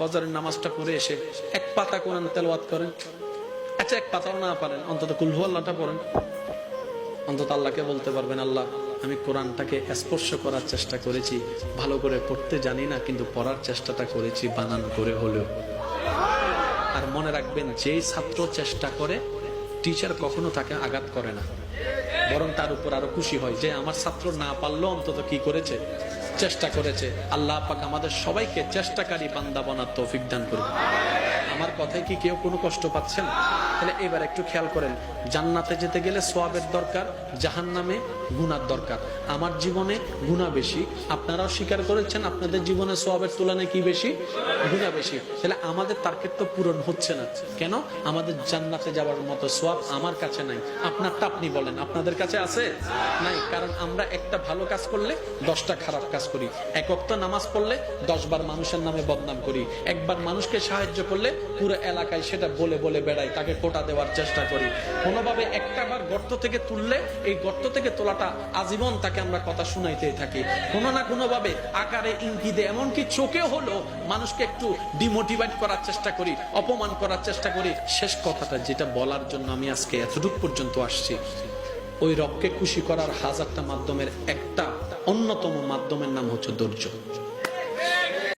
ফজরের নামাজটা পড়ে এসে এক পাতা কোরআন তেলাওয়াত করেন। আচ্ছা এক পাতাও না পারেন, অন্তত কুলহু আল্লাহটা পড়েন। অন্তত আল্লাহকে বলতে পারবেন, আল্লাহ, আমি কোরআনটাকে স্পর্শ করার চেষ্টা করেছি, ভালো করে পড়তে জানি না, কিন্তু পড়ার চেষ্টাটা করেছি বানান করে হলেও। আর মনে রাখবেন, যেই ছাত্র চেষ্টা করে টিচার কখনো তাকে আঘাত করে না। বরং তার উপর আরও খুশি হয়, যে আমার ছাত্র না পারলেও অন্তত কি করেছে? চেষ্টা করেছে। আল্লাহ পাক আমাদের সবাইকে চেষ্টাকারী বান্দা বানার তৌফিক দান করুন আমার কথায় কি কেউ কোনো কষ্ট পাচ্ছেন তাহলে এবার একটু খেয়াল করেন, জান্নাতে যেতে গেলে সোয়াবের দরকার জাহান নামে গুনার দরকার। আমার জীবনে গুণা বেশি। আপনারাও স্বীকার করেছেন আপনাদের জীবনে সোয়াবের তুলনায় কি বেশি? গুণা বেশি। তাহলে আমাদের টার্গেট তো পূরণ হচ্ছে না। কেন? আমাদের জান্নাতে যাওয়ার মতো সোয়াব আমার কাছে নাই। আপনারটা আপনি বলেন, আপনাদের কাছে আছে? নাই, কারণ আমরা একটা ভালো কাজ করলে দশটা খারাপ কাজ করি। এক নামাজ পড়লে দশবার মানুষের নামে বদনাম করি। একবার মানুষকে সাহায্য করলে পুরো এলাকায় সেটা বলে বলে বেড়াই, তাকে কোটা দেওয়ার চেষ্টা করি। কোনোভাবে একটা বার গর্ত থেকে তুললে, এই গর্ত থেকে তোলাটা আজীবন তাকে আমরা কথা শুনাইতেই থাকি। কোনো না কোনোভাবে আকারে, ইঙ্গিতে, এমনকি চোখে হলো মানুষকে একটু ডিমোটিভেট করার চেষ্টা করি, অপমান করার চেষ্টা করি। শেষ কথাটা, যেটা বলার জন্য আমি আজকে এতটুকু পর্যন্ত আসছি। ওই রবকে খুশি করার হাজারটা মাধ্যমের একটা অন্যতম মাধ্যমের নাম হচ্ছে ধৈর্য।